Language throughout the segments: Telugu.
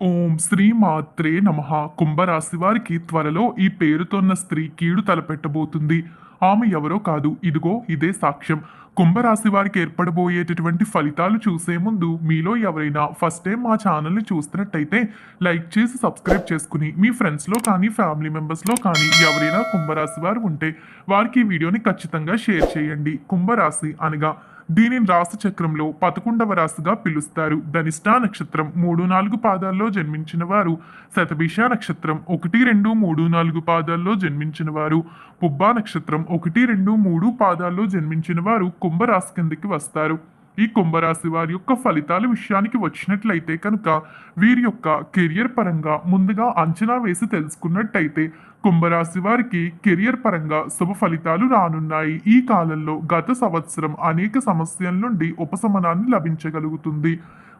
ఓం శ్రీ మాత్రే నమ. కుంభరాశి వారికి త్వరలో ఈ పేరుతోన్న స్త్రీ కీడు తలపెట్టబోతుంది. ఆమె ఎవరో కాదు. ఇదిగో ఇదే సాక్ష్యం. కుంభరాశి వారికి ఏర్పడబోయేటటువంటి ఫలితాలు చూసే ముందు మీలో ఎవరైనా ఫస్ట్ టైం మా ఛానల్ని చూస్తున్నట్టయితే లైక్ చేసి సబ్స్క్రైబ్ చేసుకుని మీ ఫ్రెండ్స్లో కానీ ఫ్యామిలీ మెంబర్స్లో కానీ ఎవరైనా కుంభరాశి వారు ఉంటే వారికి ఈ వీడియోని ఖచ్చితంగా షేర్ చేయండి. కుంభరాశి అనగా దీనిని రాశి చక్రంలో పదకొండవ రాశిగా పిలుస్తారు. ధనిష్టా నక్షత్రం మూడు నాలుగు పాదాల్లో జన్మించిన వారు. శతభిష నక్షత్రం ఒకటి రెండు మూడు నాలుగు పాదాల్లో జన్మించిన వారు. పుబ్బా నక్షత్రం ఒకటి రెండు మూడు పాదాల్లో జన్మించిన వారు కుంభరాశి కిందకి వస్తారు. ఈ కుంభరాశి వారి యొక్క ఫలితాల విషయానికి వచ్చినట్లయితే కనుక వీరి యొక్క కెరియర్ పరంగా ముందుగా అంచనా వేసి తెలుసుకున్నట్టయితే కుంభరాశి వారికి కెరియర్ పరంగా శుభ ఫలితాలు రానున్నాయి. ఈ కాలంలో గత సంవత్సరం అనేక సమస్యల నుండి ఉపశమనాన్ని లభించగలుగుతుంది.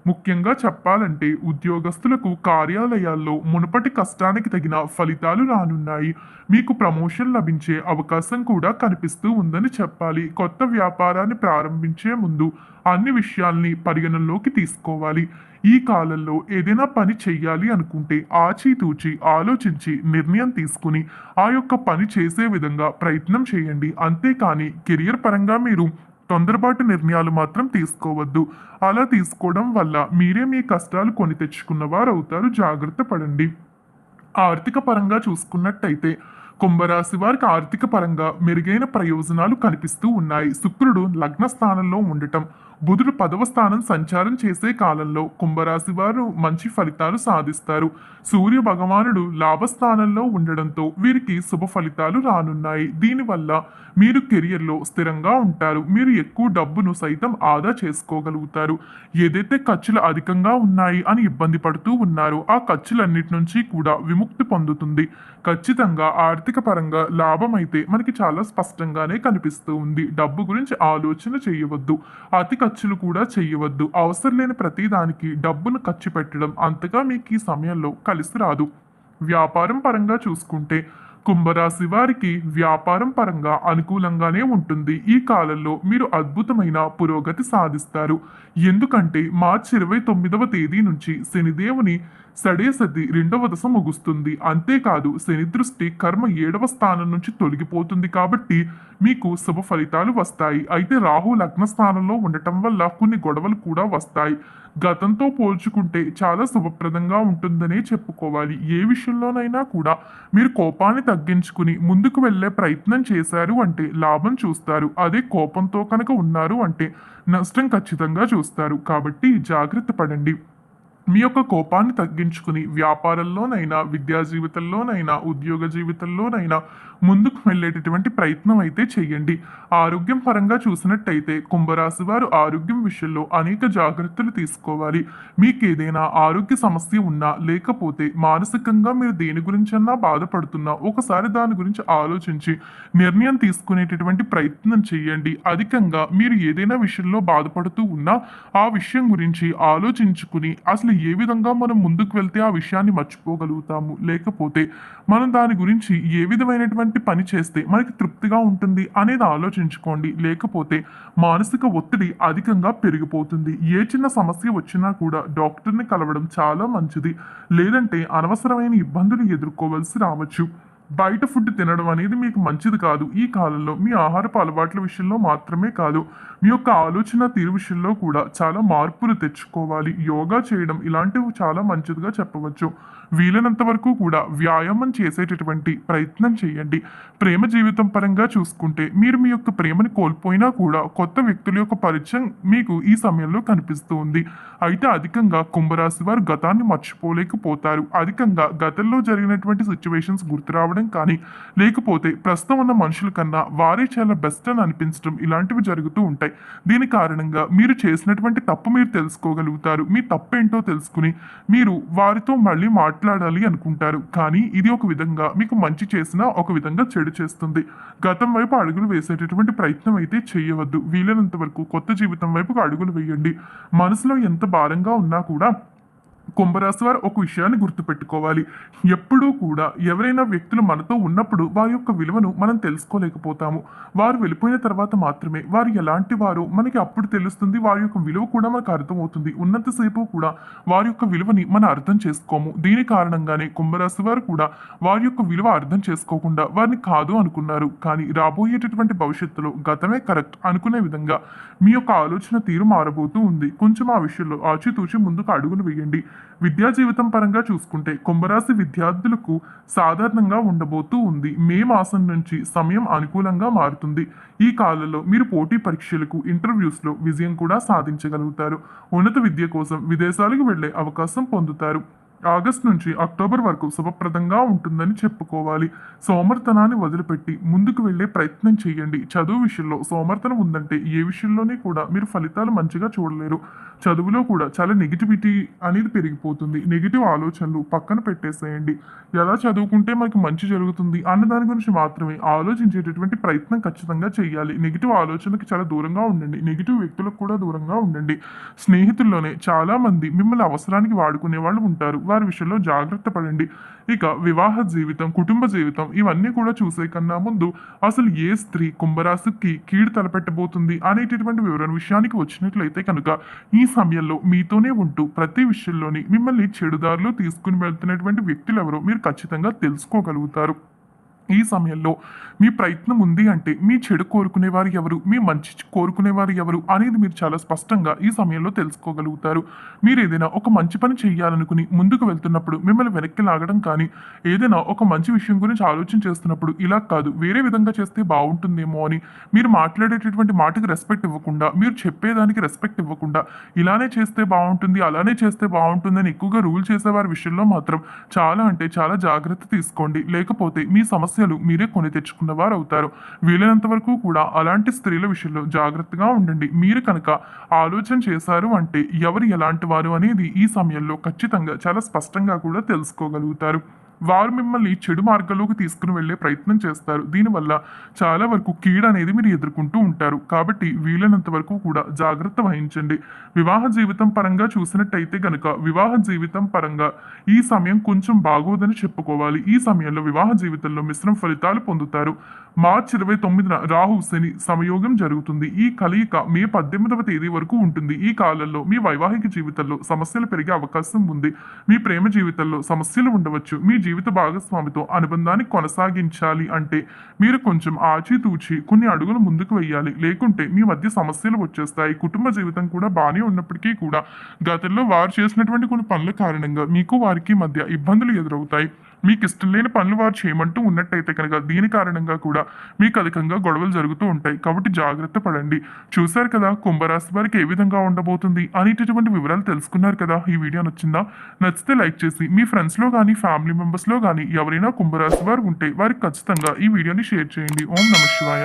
ముఖ్యంగా చెప్పాలంటే ఉద్యోగస్తులకు కార్యాలయాల్లో మునుపటి కష్టానికి తగిన ఫలితాలు రానున్నాయి. మీకు ప్రమోషన్ లభించే అవకాశం కూడా కనిపిస్తూ ఉందని చెప్పాలి. కొత్త వ్యాపారాన్ని ప్రారంభించే ముందు అన్ని విషయాల్ని పరిగణనలోకి తీసుకోవాలి. ఈ కాలంలో ఏదైనా పని చెయ్యాలి అనుకుంటే ఆచితూచి ఆలోచించి నిర్ణయం తీసుకుని ఆ యొక్క పని చేసే విధంగా ప్రయత్నం చేయండి. అంతేకాని కెరియర్ పరంగా మీరు తొందరపాటు నిర్ణయాలు మాత్రం తీసుకోవద్దు. అలా తీసుకోవడం వల్ల మీరే మీ కష్టాలు కొని తెచ్చుకున్న వారు అవుతారు జాగ్రత్త పడండి. ఆర్థిక పరంగా చూసుకున్నట్టయితే కుంభరాశి వారికి ఆర్థిక పరంగా మెరుగైన ప్రయోజనాలు కనిపిస్తూ ఉన్నాయి. శుక్రుడు లగ్న స్థానంలో ఉండటం బుధుడు పదవ స్థానం సంచారం చేసే కాలంలో కుంభరాశి వారు మంచి ఫలితాలు సాధిస్తారు. సూర్య భగవానుడు లాభస్థానంలో ఉండడంతో వీరికి శుభ ఫలితాలు రానున్నాయి. దీనివల్ల మీరు కెరియర్లో స్థిరంగా ఉంటారు. మీరు ఎక్కువ డబ్బును సైతం ఆదా చేసుకోగలుగుతారు. ఏదైతే ఖర్చులు అధికంగా ఉన్నాయి అని ఇబ్బంది పడుతూ ఉన్నారో ఆ ఖర్చులన్నిటి నుంచి కూడా విముక్తి పొందుతుంది. ఖచ్చితంగా ఆర్థిక పరంగా లాభం అయితే మనకి చాలా స్పష్టంగానే కనిపిస్తూ ఉంది. డబ్బు గురించి ఆలోచన చేయవద్దు. అతి ఖర్చులు కూడా చేయవద్దు అవసరం లేని ప్రతి దానికి డబ్బును ఖర్చు పెట్టడం అంతగా మీకు ఈ సమయంలో కలిసి రాదు. వ్యాపారం పరంగా చూసుకుంటే కుంభరాశి వారికి వ్యాపారం పరంగా అనుకూలంగానే ఉంటుంది. ఈ కాలంలో మీరు అద్భుతమైన పురోగతి సాధిస్తారు. ఎందుకంటే మార్చి ఇరవై తొమ్మిదవ తేదీ నుంచి శనిదేవుని సడేసది రెండవ దశ ముగుస్తుంది. అంతేకాదు శని దృష్టి కర్మ ఏడవ స్థానం నుంచి తొలగిపోతుంది కాబట్టి మీకు శుభ ఫలితాలు వస్తాయి. అయితే రాహు లగ్న స్థానంలో ఉండటం వల్ల కొన్ని గొడవలు కూడా వస్తాయి. గతంతో పోల్చుకుంటే చాలా శుభప్రదంగా ఉంటుందనే చెప్పుకోవాలి. ఏ విషయంలోనైనా కూడా మీరు కోపాన్ని తగ్గించుకుని ముందుకు వెళ్ళే ప్రయత్నం చేశారు అంటే లాభం చూస్తారు. అదే కోపంతో కనుక ఉన్నారు అంటే నష్టం ఖచ్చితంగా చూస్తారు. కాబట్టి జాగ్రత్త పడండి. మీ యొక్క కోపాన్ని తగ్గించుకుని వ్యాపారంలోనైనా విద్యా జీవితంలోనైనా ఉద్యోగ జీవితంలోనైనా ముందుకు వెళ్ళేటటువంటి ప్రయత్నం అయితే చేయండి. ఆరోగ్యం పరంగా చూసినట్టయితే కుంభరాశి వారు ఆరోగ్యం విషయంలో అనేక జాగ్రత్తలు తీసుకోవాలి. మీకు ఏదైనా ఆరోగ్య సమస్య ఉన్నా లేకపోతే మానసికంగా మీరు దేని గురించన్నా బాధపడుతున్నా ఒకసారి దాని గురించి ఆలోచించి నిర్ణయం తీసుకునేటటువంటి ప్రయత్నం చేయండి. అధికంగా మీరు ఏదైనా విషయంలో బాధపడుతూ ఉన్నా ఆ విషయం గురించి ఆలోచించుకుని అసలు ఏ విధంగా మనం ముందుకు వెళ్తే ఆ విషయాన్ని మర్చిపోగలుగుతాము? లేకపోతే మనం దాని గురించి ఏ విధమైనటువంటి పని చేస్తే మనకి తృప్తిగా ఉంటుంది అనేది ఆలోచించుకోండి. లేకపోతే మానసిక ఒత్తిడి అధికంగా పెరిగిపోతుంది. ఏ చిన్న సమస్య వచ్చినా కూడా డాక్టర్ని కలవడం చాలా మంచిది. లేదంటే అనవసరమైన ఇబ్బందులు ఎదుర్కోవాల్సి రావచ్చు. బయట ఫుడ్ తినడం అనేది మీకు మంచిది కాదు. ఈ కాలంలో మీ ఆహారపు అలవాట్ల విషయంలో మాత్రమే కాదు. మీ యొక్క ఆలోచన తీరు విషయంలో కూడా చాలా మార్పులు తెచ్చుకోవాలి. యోగా చేయడం ఇలాంటివి చాలా మంచిదిగా చెప్పవచ్చు. వీలైనంత వరకు కూడా వ్యాయామం చేసేటటువంటి ప్రయత్నం చేయండి. ప్రేమ జీవితం పరంగా చూసుకుంటే మీరు మీ యొక్క ప్రేమని కోల్పోయినా కూడా కొత్త వ్యక్తుల యొక్క పరిచయం మీకు ఈ సమయంలో కనిపిస్తూ ఉంది. అయితే అధికంగా కుంభరాశి వారు గతాన్ని మర్చిపోలేకపోతారు. అధికంగా గతంలో జరిగినటువంటి సిచ్యువేషన్స్ గుర్తు కారణం కానీ లేకపోతే ప్రస్తుతం ఉన్న మనుషుల కన్నా వారే చాలా బెస్ట్ అని అనిపించడం ఇలాంటివి జరుగుతూ ఉంటాయి. దీని కారణంగా మీరు చేసినటువంటి తప్పు మీరు తెలుసుకోగలుగుతారు. మీ తప్పు ఏంటో తెలుసుకుని మీరు వారితో మళ్ళీ మాట్లాడాలి అనుకుంటారు. కానీ ఇది ఒక విధంగా మీకు మంచి చేసినా ఒక విధంగా చెడు చేస్తుంది. గతం వైపు అడుగులు వేసేటటువంటి ప్రయత్నం అయితే చేయవద్దు. వీలైనంత వరకు కొత్త జీవితం వైపుకు అడుగులు వేయండి. మనసులో ఎంత భారంగా ఉన్నా కూడా కుంభరాశి వారు ఒక విషయాన్ని గుర్తుపెట్టుకోవాలి. ఎప్పుడూ కూడా ఎవరైనా వ్యక్తులు మనతో ఉన్నప్పుడు వారి యొక్క విలువను మనం తెలుసుకోలేకపోతాము. వారు వెళ్ళిపోయిన తర్వాత మాత్రమే వారు ఎలాంటి వారు మనకి అప్పుడు తెలుస్తుంది. వారి యొక్క విలువ కూడా మనకు అర్థమవుతుంది. ఉన్నంతసేపు కూడా వారి యొక్క విలువని మనం అర్థం చేసుకోము. దీని కారణంగానే కుంభరాశి వారు కూడా వారి యొక్క విలువ అర్థం చేసుకోకుండా వారిని కాదు అనుకున్నారు. కానీ రాబోయేటటువంటి భవిష్యత్తులో గతమే కరెక్ట్ అనుకునే విధంగా మీ యొక్క ఆలోచన తీరు మారబోతూ ఉంది. కొంచెం ఆ విషయంలో ఆచితూచి ముందుకు అడుగులు వేయండి. విద్యా జీవితం పరంగా చూసుకుంటే కుంభరాశి విద్యార్థులకు సాధారణంగా ఉండబోతూ ఉంది. మే మాసం నుంచి సమయం అనుకూలంగా మారుతుంది. ఈ కాలంలో మీరు పోటీ పరీక్షలకు ఇంటర్వ్యూస్లో విజయం కూడా సాధించగలుగుతారు. ఉన్నత విద్య కోసం విదేశాలకు వెళ్ళే అవకాశం పొందుతారు. ఆగస్ట్ నుంచి అక్టోబర్ వరకు శుభప్రదంగా ఉంటుందని చెప్పుకోవాలి. సోమర్తనాన్ని వదిలిపెట్టి ముందుకు వెళ్ళే ప్రయత్నం చేయండి. చదువు విషయంలో సోమర్తనం ఉందంటే ఏ విషయంలోనే కూడా మీరు ఫలితాలు మంచిగా చూడలేరు. చదువులో కూడా చాలా నెగిటివిటీ అనేది పెరిగిపోతుంది. నెగిటివ్ ఆలోచనలు పక్కన పెట్టేసేయండి. ఎలా చదువుకుంటే మనకి మంచి జరుగుతుంది అన్న దాని గురించి మాత్రమే ఆలోచించేటటువంటి ప్రయత్నం ఖచ్చితంగా చేయాలి. నెగిటివ్ ఆలోచనకి చాలా దూరంగా ఉండండి. నెగిటివ్ వ్యక్తులకు కూడా దూరంగా ఉండండి. స్నేహితుల్లోనే చాలా మంది మిమ్మల్ని అవసరానికి వాడుకునే వాళ్ళు ఉంటారు. వారి విషయంలో జాగ్రత్త పడండి. ఇక వివాహ జీవితం కుటుంబ జీవితం ఇవన్నీ కూడా చూసే కన్నా ముందు అసలు ఏ స్త్రీ కుంభరాశికి కీడు తలపెట్టబోతుంది అనేటటువంటి వివరణ విషయానికి వచ్చినట్లయితే కనుక ఈ సమయంలో మీతోనే ఉంటూ ప్రతి విషయంలోని మిమ్మల్ని చెడుదారిలో తీసుకుని వెళ్తున్నటువంటి వ్యక్తులు ఎవరో మీరు ఖచ్చితంగా తెలుసుకోగలుగుతారు. ఈ సమయంలో మీ ప్రయత్నం ఉంది అంటే మీ చెడు కోరుకునేవారు ఎవరు? మీ మంచి కోరుకునేవారు ఎవరు? అనేది మీరు చాలా స్పష్టంగా ఈ సమయంలో తెలుసుకోగలుగుతారు. మీరు ఏదైనా ఒక మంచి పని చేయాలనుకుని ముందుకు వెళ్తున్నప్పుడు మిమ్మల్ని వెనక్కి లాగడం కానీ ఏదైనా ఒక మంచి విషయం గురించి ఆలోచన చేస్తున్నప్పుడు ఇలా కాదు వేరే విధంగా చేస్తే బాగుంటుందేమో అని మీరు మాట్లాడేటటువంటి మాటకి రెస్పెక్ట్ ఇవ్వకుండా మీరు చెప్పేదానికి రెస్పెక్ట్ ఇవ్వకుండా ఇలానే చేస్తే బాగుంటుంది అలానే చేస్తే బాగుంటుంది అని ఎక్కువగా రూల్ చేసేవారి విషయంలో మాత్రం చాలా అంటే చాలా జాగ్రత్త తీసుకోండి. లేకపోతే మీ సమస్య సమస్యలు మీరే కొని తెచ్చుకున్న వారు అవుతారు వీలైనంత వరకు కూడా అలాంటి స్త్రీల విషయంలో జాగ్రత్తగా ఉండండి. మీరు కనుక ఆలోచన చేశారు అంటే ఎవరు ఎలాంటి వారు అనేది ఈ సమయంలో ఖచ్చితంగా చాలా స్పష్టంగా కూడా తెలుసుకోగలుగుతారు. వారు మిమ్మల్ని చెడు మార్గంలోకి తీసుకుని వెళ్ళే ప్రయత్నం చేస్తారు. దీనివల్ల చాలా వరకు కీడ అనేది మీరు ఎదుర్కొంటూ ఉంటారు. కాబట్టి వీలైనంత వరకు కూడా జాగ్రత్త వహించండి. వివాహ జీవితం పరంగా చూసినట్టయితే గనుక వివాహ జీవితం పరంగా ఈ సమయం కొంచెం బాగోదని చెప్పుకోవాలి. ఈ సమయంలో వివాహ జీవితంలో మిశ్రమ ఫలితాలు పొందుతారు. మార్చి ఇరవై తొమ్మిదిన రాహు శని సమయోగం జరుగుతుంది. ఈ కలయిక మే పద్దెనిమిదవ తేదీ వరకు ఉంటుంది. ఈ కాలంలో మీ వైవాహిక జీవితంలో సమస్యలు పెరిగే అవకాశం ఉంది. మీ ప్రేమ జీవితంలో సమస్యలు ఉండవచ్చు. మీ జీవిత భాగస్వామితో అనుబంధాన్ని కొనసాగించాలి అంటే మీరు కొంచెం ఆచితూచి కొన్ని అడుగులు ముందుకు వెయ్యాలి. లేకుంటే మీ మధ్య సమస్యలు వచ్చేస్తాయి. కుటుంబ జీవితం కూడా బాగానే ఉన్నప్పటికీ కూడా గతంలో వారు చేసినటువంటి కొన్ని పనుల కారణంగా మీకు వారికి మధ్య ఇబ్బందులు ఎదురవుతాయి. మీకు ఇష్టం లేని పనులు వారు చేయమంటూ ఉన్నట్టయితే కనుక దీని కారణంగా కూడా మీకు అధికంగా గొడవలు జరుగుతూ ఉంటాయి. కాబట్టి జాగ్రత్త పడండి. చూశారు కదా కుంభరాశి వారికి ఏ విధంగా ఉండబోతుంది అనేటటువంటి వివరాలు తెలుసుకున్నారు కదా. ఈ వీడియో నచ్చిందా? నచ్చితే లైక్ చేసి మీ ఫ్రెండ్స్లో కానీ ఫ్యామిలీ మెంబర్స్లో కానీ ఎవరైనా కుంభరాశి వారు ఉంటే వారికి ఖచ్చితంగా ఈ వీడియోని షేర్ చేయండి. ఓం నమ శివాయ.